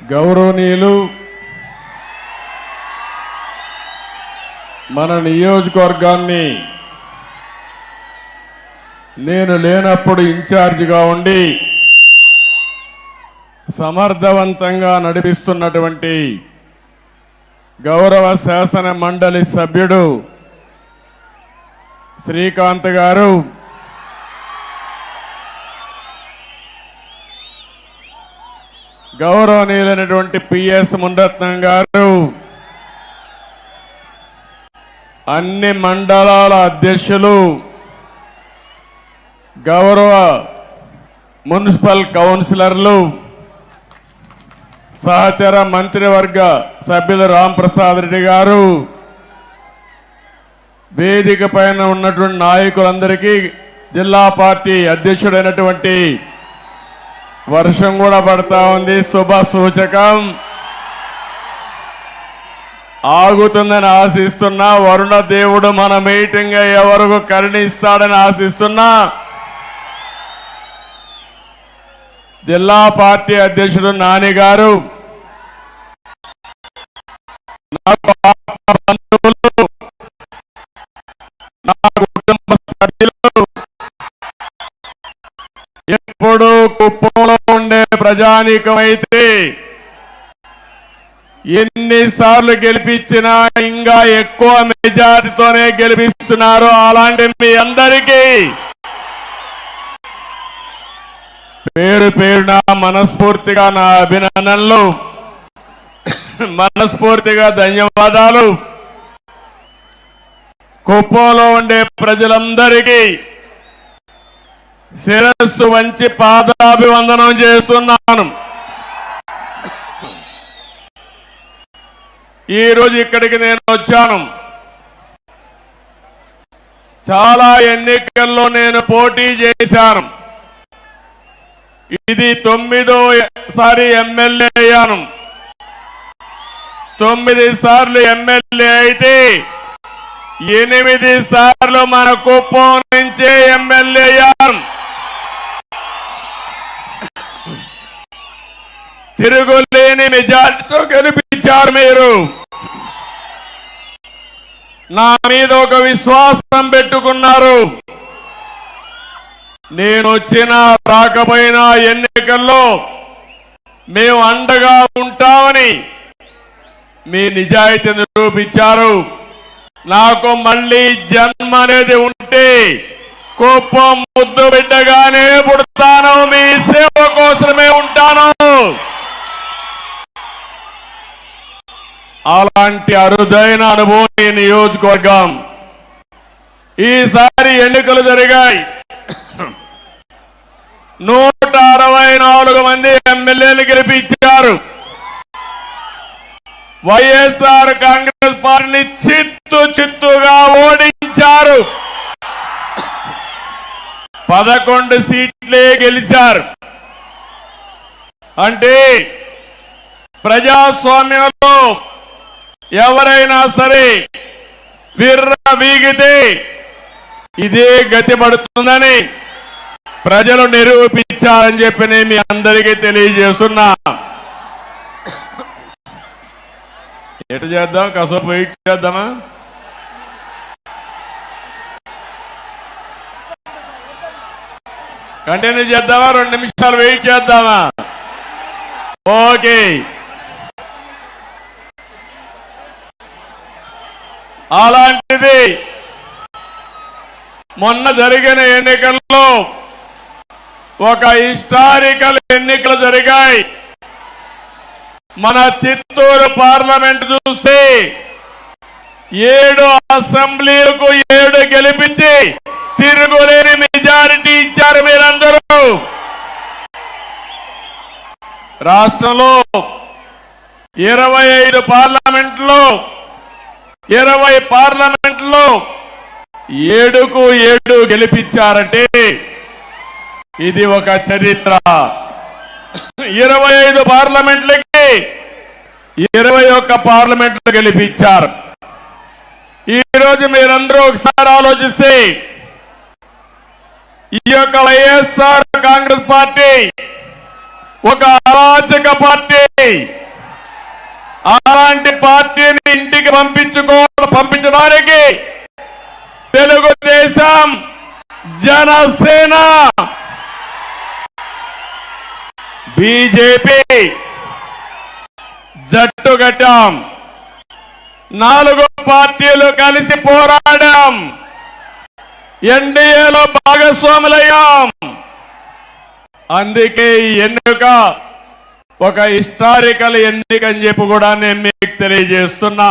గౌరవనీయులు మన నియోజకవర్గాన్ని నేను లేనప్పుడు ఇన్ఛార్జిగా ఉండి సమర్థవంతంగా నడిపిస్తున్నటువంటి గౌరవ శాసన మండలి సభ్యుడు శ్రీకాంత్ గారు గౌరవనీయులైనటువంటి పిఎస్ మునరత్నం గారు అన్ని మండలాల అధ్యక్షులు గౌరవ మున్సిపల్ కౌన్సిలర్లు సహచర మంత్రివర్గ సభ్యులు రాంప్రసాద్ రెడ్డి గారు వేదిక పైన ఉన్నటువంటి నాయకులందరికీ జిల్లా పార్టీ అధ్యక్షుడైనటువంటి వర్షం కూడా పడతా ఉంది. శుభ సూచకం. ఆగుతుందని ఆశిస్తున్నా. వరుణ దేవుడు మన మీటింగ్ అయ్యే వరకు కరుణిస్తాడని ఆశిస్తున్నా. జిల్లా పార్టీ అధ్యక్షుడు నాని గారు. నాకు నా కుటుంబ సభ్యులు ఎప్పుడు కుప్పంలో ఉండే ప్రజానీకమైతే ఎన్నిసార్లు గెలిపించినా ఇంకా ఎక్కువ మెజార్టీతోనే గెలిపిస్తున్నారు అలాంటి మీ అందరికీ. పేరు పేరున మనస్ఫూర్తిగా నా అభినందనలు. మనస్ఫూర్తిగా ధన్యవాదాలు. కుప్పంలో ఉండే ప్రజలందరికీ. శిరస్సు వంచి పాదాభివందనం చేస్తున్నాను. ఈ రోజు ఇక్కడికి నేను వచ్చాను. చాలా ఎన్నికల్లో నేను పోటీ చేశాను. ఇది తొమ్మిదో సారి ఎమ్మెల్యే అయ్యాను. తొమ్మిది సార్లు ఎమ్మెల్యే అయితే ఎనిమిది సార్లు మన కుప్పం నుంచే ఎమ్మెల్యే అయ్యాను. తిరుగులేని మెజార్టీతో గెలిపించారు మీరు. నా మీద ఒక విశ్వాసం పెట్టుకున్నారు. నేను వచ్చినా రాకపోయినా ఎన్నికల్లో మేము అండగా ఉంటామని మీ నిజాయితీ నిరూపించారు. నాకు మళ్ళీ జన్మ అనేది ఉంటే కుప్పం ముద్దు బిడ్డగానే పుడతాను మీ సేవ కోసమే. అలాంటి అరుదైన అనుభవం ఈ నియోజకవర్గం ఈసారి ఎన్నికలు జరిగాయి. నూట అరవై నాలుగు మంది ఎమ్మెల్యేలు గెలిపించారు. వైఎస్ఆర్ కాంగ్రెస్ పార్టీని చిత్తు చిత్తుగా ఓడించారు. పదకొండు సీట్లే గెలిచారు. అంటే ప్రజాస్వామ్యంలో ఎవరైనా సరే విర్ర వీగితే ఇదే గతి పడుతుందని ప్రజలు నిరూపించాలని చెప్పి నేను మీ అందరికీ తెలియజేస్తున్నా. ఎటు చేద్దాం? కాసేపు వెయిట్ చేద్దామా? కంటిన్యూ చేద్దామా? రెండు నిమిషాలు వెయిట్ చేద్దామా? ఓకే. అలాంటిది మొన్న జరిగిన ఎన్నికల్లో ఒక హిస్టారికల్ ఎన్నికలు జరిగాయి. మన చిత్తూరు పార్లమెంట్ చూస్తే ఏడు అసెంబ్లీలకు ఏడు గెలిపించి తిరుగులేని మెజారిటీ ఇచ్చారు మీరందరూ. రాష్ట్రంలో ఇరవై ఐదు పార్లమెంట్లో ఇరవై పార్లమెంట్లో ఏడుకు ఏడు గెలిపించారంటే ఇది ఒక చరిత్ర. ఇరవై ఐదు పార్లమెంట్లకి ఇరవై ఒక్క పార్లమెంట్లు గెలిపించారు. ఈ రోజు మీరందరూ ఒకసారి ఆలోచిస్తే ఈ యొక్క వైఎస్ఆర్ కాంగ్రెస్ పార్టీ ఒక అరాచక పార్టీ. అలాంటి పార్టీని ఇంటికి పంపించుకో పంపించడానికి తెలుగుదేశం జనసేన. బీజేపీ జట్టు కట్టాం నాలుగు పార్టీలు కలిసి పోరాడాం. ఎన్డీఏలో భాగస్వాములయ్యాం. అందుకే ఈ ఎన్నిక ఒక హిస్టారికల్ ఎన్నిక అని చెప్పి కూడా నేను మీకు తెలియజేస్తున్నా.